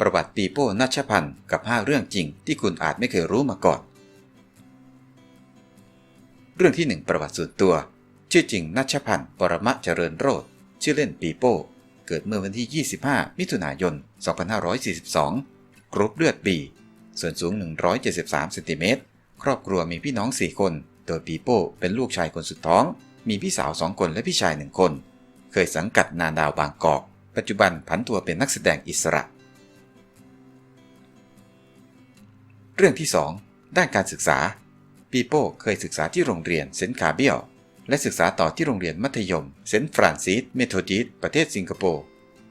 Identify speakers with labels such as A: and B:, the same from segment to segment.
A: ประวัติปีโป้นัชพันธ์กับ 5 เรื่องจริงที่คุณอาจไม่เคยรู้มาก่อน เรื่องที่ 1 ประวัติส่วนตัว ชื่อจริงนัชพันธ์ปรมะเจริญโรธชื่อเล่นปีโป้ เกิดเมื่อวันที่ 25 มิถุนายน 2542 กรุ๊ปเลือดบีส่วนสูง 173เซนติเมตรครอบครัวมีพี่น้อง 4 คน โดยปีโป้เป็นลูกชายคนสุดท้อง มีพี่สาว 2 คนและพี่ชาย 1 คน เคยสังกัดนาดาวบางกอก ปัจจุบันผันตัวเป็นนักแสดงอิสระ เรื่องที่ 2 ด้านการศึกษา ปีโป้เคยศึกษาที่โรงเรียนเซนคาเบียลและศึกษาต่อที่โรงเรียนมัธยม เซนฟรานซิสเมโทดิสประเทศสิงคโปร์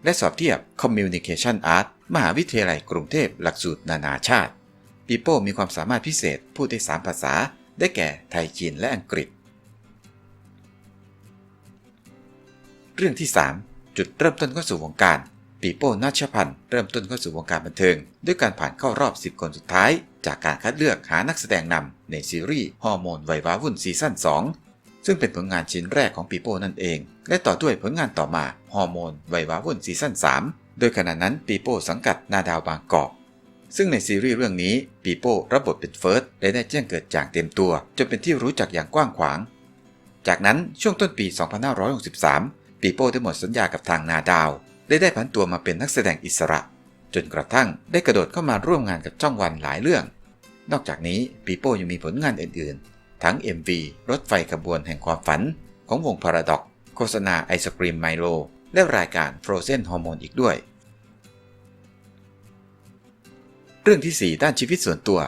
A: และสอบเทียบ Communication Art มหาวิทยาลัยกรุงเทพหลักสูตรนานาชาติ ปีโป้มีความสามารถพิเศษพูดได้3ภาษา ได้แก่ไทยจีนและอังกฤษ เรื่องที่ 3 จุดเริ่มต้นเข้าสู่วงการปีโป้นัชพันธ์เริ่มต้นเข้าสู่วงการบันเทิง ด้วยการผ่านเข้ารอบ 10 คนสุดท้าย จากการคัดเลือกหานักแสดงนำในซีรีส์ฮอร์โมนไวว้าวุ่นซีซั่น2 ซึ่งเป็นผลงานชิ้นแรกของปีโป้นั่นเอง และต่อด้วยผลงานต่อมาฮอร์โมนไวว้าวุ่นซีซั่น3 โดยขณะนั้นปีโป้สังกัดนาดาวบางกอกซึ่งในซีรีส์เรื่องนี้ปีโป้รับบทเป็นเฟิร์สและได้แจ้งเกิดจากเต็มตัว จนเป็นที่รู้จักอย่างกว้างขวาง จากนั้นช่วงต้นปี 2563 ปีโป้ได้หมดสัญญากับทางนาดาวได้ได้ผันตัวมาเป็นนักแสดงอิสระ จนกระทั่งได้กระโดดเข้ามาร่วมงานกับช่องวันหลายเรื่อง นอกจากนี้ปีโป้ยังมีผลงานอื่นๆ ทั้ง MV รถไฟขบวนแห่งความฝัน ของวงพาราดอกโฆษณาไอศกรีมไมโล และรายการ Frozen Hormone อีกด้วย เรื่องที่ 4 ด้านชีวิตส่วนตัว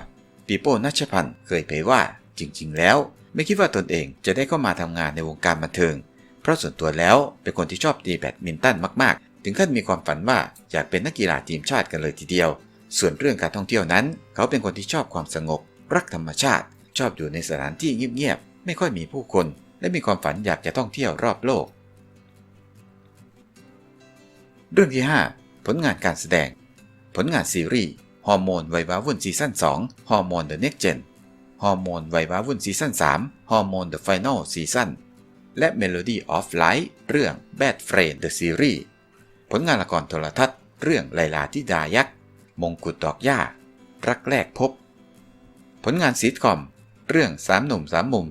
A: ปีโป้นัชพันธ์เคยเผยว่าจริง ๆ แล้ว ไม่คิดว่าตนเองจะได้เข้ามาทำงานในวงการบันเทิง เพราะส่วนตัวแล้วเป็นคนที่ชอบตีแบดมินตันมากๆ ถึงขั้นมีความฝันว่าอยากเป็นนักกีฬาทีมชาติกันเลยทีเดียว ส่วนเรื่องการท่องเที่ยวนั้น เขาเป็นคนที่ชอบความสงบ รักธรรมชาติ ชอบอยู่ในสถานที่เงียบๆไม่ค่อยมีผู้คน และมีความฝันอยากจะท่องเที่ยวรอบโลก เรื่องที่ 5 ผลงานการแสดง ผลงานซีรีส์ฮอร์โมนไวว้าวุ่นซีซั่น2ฮอร์โมน The Next Gen ฮอร์โมนไวว้าวุ่นซีซั่น3ฮอร์โมน The Final Season และ Melody of Light เรื่อง Bad Friend The Series ผลงานละครโทรทัศน์ เรื่องไลลาที่ดายักษ์ มงกุฎดอกหญ้า รักแรกพบ ผลงานซีทคอม เรื่องสามหนุ่มสามมุม